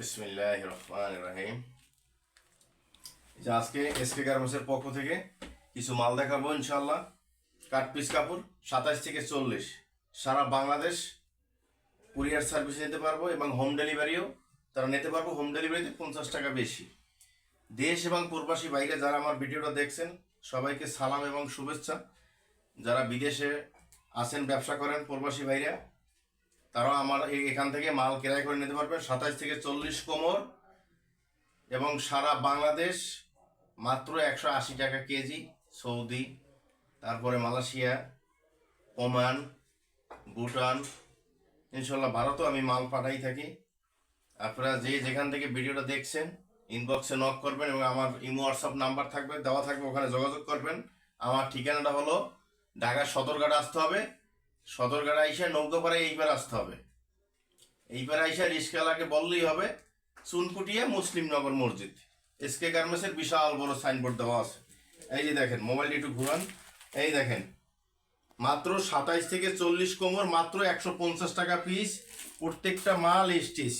বিসমিল্লাহ রহমান রাহিম আজকে এসকে গার্মেন্টসের পক্ষ থেকে কিছু মাল দেখাবো ইনশাল্লাহ কাট পিস কাপড়, সাতাশ থেকে চল্লিশ। সারা বাংলাদেশ কুরিয়ার সার্ভিস নিতে পারব এবং হোম ডেলিভারিও তারা নিতে পারব। হোম ডেলিভারিতে পঞ্চাশ টাকা বেশি। দেশ এবং প্রবাসী বাইরে যারা আমার ভিডিওটা দেখছেন, সবাইকে সালাম এবং শুভেচ্ছা। যারা বিদেশে আছেন, ব্যবসা করেন, প্রবাসী ভাইরা তারাও আমার এখান থেকে মাল ক্রয় করে নিতে পারবেন সাতাশ থেকে চল্লিশ কোমর এবং সারা বাংলাদেশ মাত্র একশো আশি টাকা কেজি সৌদি, তারপরে মালয়েশিয়া, ওমান, ভুটান ইনশাল্লাহ ভারতও আমি মাল পাঠাই থাকি। আপনারা যে যেখান থেকে ভিডিওটা দেখছেন ইনবক্সে নক করবেন এবং আমার ইমো হোয়াটসঅ্যাপ নাম্বার থাকবে, দেওয়া থাকবে, ওখানে যোগাযোগ করবেন। আমার ঠিকানাটা হলো ঢাকা সদরঘাট আসতে হবে। সদরঘাট আইসা নৌকাপাড়ায় এইবার আসতে হবে। এইবার আইসা রিস্কালাকে বললেই হবে, চুনকুটিয়া মুসলিমনগর মসজিদ। এসকে গার্মেন্টসের বিশাল বড় সাইনবোর্ড দেওয়া আছে। এই যে দেখেন, মোবাইলটি একটু ঘুরান। এই দেখেন, মাত্র সাতাইশ থেকে চল্লিশ কোমর, মাত্র একশো পঞ্চাশ টাকা পিস, প্রত্যেকটা মাল স্টিচ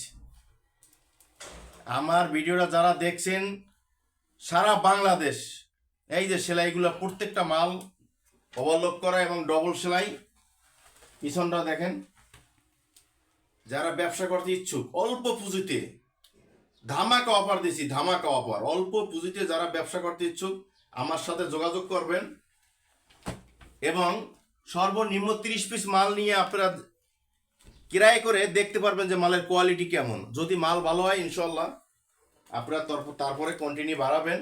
আমার ভিডিওটা যারা দেখছেন, সারা বাংলাদেশ, এই যে সেলাইগুলো, প্রত্যেকটা মাল ওভারলোক করা এবং ডবল সেলাই পিছনটা দেখেন। যারা ব্যবসা করতে ইচ্ছুক, অল্প পুঁজিতে ধামাকা অফার দিছি, ধামাকা অফার অল্প পুঁজিতে যারা ব্যবসা করতে ইচ্ছুক, আমার সাথে যোগাযোগ করবেন। এবং সর্বনিম্ন তিরিশ পিস মাল নিয়ে আপনারা কিরায় করে দেখতে পারবেন যে মালের কোয়ালিটি কেমন। যদি মাল ভালো হয় ইনশাল্লাহ আপনারা তারপর তারপরে কন্টিনিউ বাড়াবেন।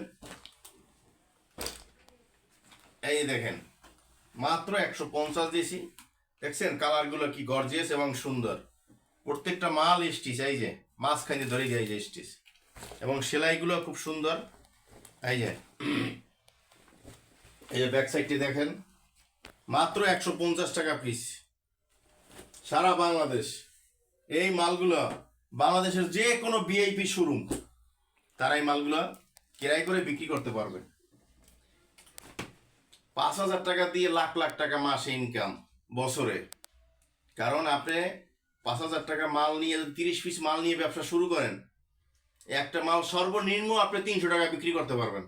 এই দেখেন, মাত্র একশো পঞ্চাশ দিয়েছি দেখছেন, কালারগুলো কি গর্জিয়াস এবং সুন্দর। প্রত্যেকটা মাল স্টিচ, এই যে, মাঝখানে ধরে যায় যে স্টিচ। এবং সেলাইগুলো খুব সুন্দর। এই যে এই যে ব্যাক সাইডটি দেখেন, মাত্র একশো পঞ্চাশ টাকা পিস সারা বাংলাদেশ। এই মালগুলো বাংলাদেশের যে কোনো বিআইপি শোরুম তারা এই মালগুলো কেরাই করে বিক্রি করতে পারবে। পাঁচ হাজার টাকা দিয়ে লাখ লাখ টাকা মাসে ইনকাম বছরে। কারণ আপনি পাঁচ হাজার টাকা মাল নিয়ে, তিরিশ পিস মাল নিয়ে ব্যবসা শুরু করেন, একটা মাল সর্বনিম্ন আপনি তিনশো টাকা বিক্রি করতে পারবেন।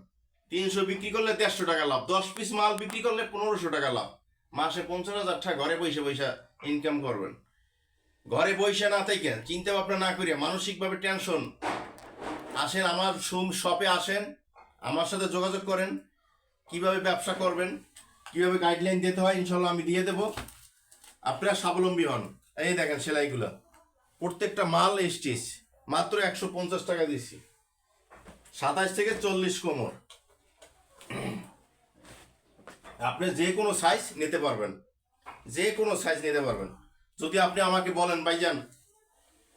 তিনশো বিক্রি করলে দেড়শো টাকা লাভ, দশ পিস মাল বিক্রি করলে পনেরোশো টাকা লাভ। মাসে পঞ্চাশ হাজার টাকা ঘরে বসে বসে ইনকাম করবেন। ঘরে বসে না থেকে চিন্তা ভাবনা না করিয়া মানসিকভাবে টেনশন আসেন আমার শপে আসেন, আমার সাথে যোগাযোগ করেন, কীভাবে ব্যবসা করবেন কীভাবে গাইডলাইন দিতে হয় ইনশাল্লাহ আমি দিয়ে দেবো। আপনারা স্বাবলম্বী হন। এই দেখেন সেলাইগুলো। প্রত্যেকটা মাল স্টিচ মাত্র একশো পঞ্চাশ টাকা দিচ্ছি সাতাশ থেকে চল্লিশ কোমর। আপনি যে কোনো সাইজ নিতে পারবেন। যে কোনো সাইজ নিতে পারবেন। যদি আপনি আমাকে বলেন, ভাইজান,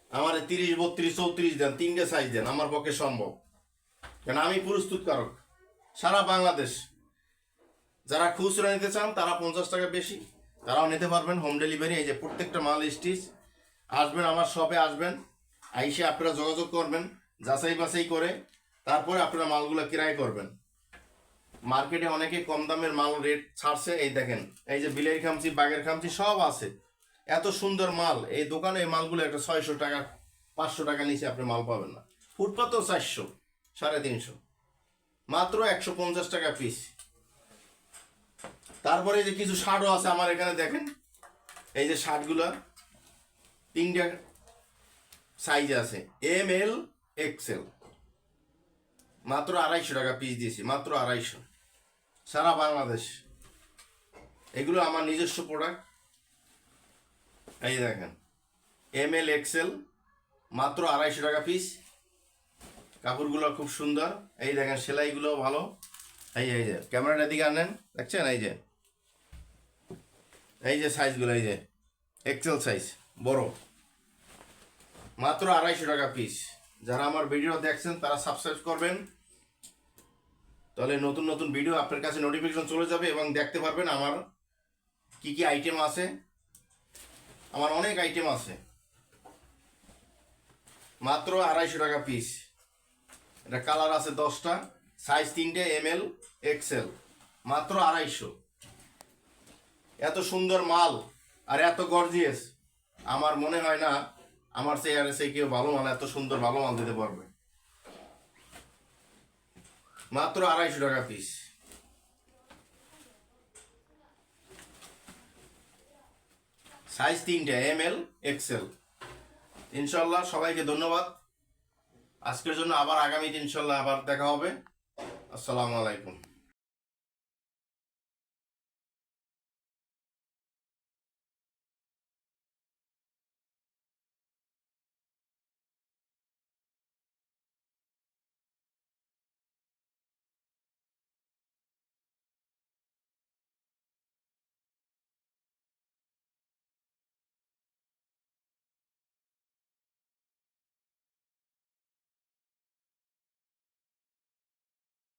আমার তিরিশ, বত্রিশ, চৌত্রিশ দেন, তিনটে সাইজ দেন, আমার পক্ষে সম্ভব। কেন, আমি প্রস্তুতকারক। সারা বাংলাদেশ। যারা খুচরা নিতে চান, তারা পঞ্চাশ টাকা বেশি। তারাও নিতে পারবেন হোম ডেলিভারি এই যে প্রত্যেকটা মাল স্টিচ আসবেন আমার শপে আসবেন। আইসে আপনারা যোগাযোগ করবেন, যাচাই বাছাই করে তারপরে আপনারা মালগুলো ক্রয় করবেন। মার্কেটে অনেকে কম দামের মাল রেট ছাড়ছে, এই দেখেন, এই যে বিলের খামচি, বাগের খামচি, সব আছে। এত সুন্দর মাল, এই দোকানে এই মালগুলো একটা ছয়শো টাকা, পাঁচশো টাকা নিচে আপনি মাল পাবেন না। ফুটপাতও চারশো, সাড়ে তিনশো। মাত্র একশো পঞ্চাশ টাকা পিস তারপরে যে কিছু শার্টও আছে আমার এখানে দেখেন। এই যে শার্টগুলো তিনটা সাইজ আছে। এম এল এক্সেল মাত্র আড়াইশো টাকা পিস দিয়েছি, মাত্র আড়াইশো। সারা বাংলাদেশ। এগুলো আমার নিজস্ব প্রোডাক্ট এই দেখেন এম এল এক্সেল মাত্র আড়াইশো টাকা পিস কাপড়গুলো খুব সুন্দর। এই দেখেন সেলাইগুলো ভালো। এই এই যে ক্যামেরাটা দিকে আনেন। দেখছেন? এই যে এই যে সাইজগুলো এই যে এক্সেল সাইজ বড়। মাত্র আড়াইশো টাকা পিস যারা আমার ভিডিও দেখছেন, তারা সাবস্ক্রাইব করবেন। তাহলে নতুন নতুন ভিডিও আপনার কাছে নোটিফিকেশন চলে যাবে এবং দেখতে পারবেন আমার কি কি আইটেম আছে। আমার অনেক আইটেম আছে। মাত্র আড়াইশো টাকা পিস এটা কালার আছে দশটা। সাইজ তিনটে এম এল এক্সেল মাত্র আড়াইশো। এত সুন্দর মাল আর এত গর্জিয়াস আমার মনে হয় না আমার চেয়ারে সে কেউ ভালো মাল, এত সুন্দর ভালো মাল দিতে পারবে। মাত্র আড়াইশো টাকা পিস সাইজ তিনটে এম এল এক্সেল ইনশাল্লাহ সবাইকে ধন্যবাদ। আজকের জন্য আবার আগামী ইনশাল্লাহ আবার দেখা হবে। আসসালামু আলাইকুম।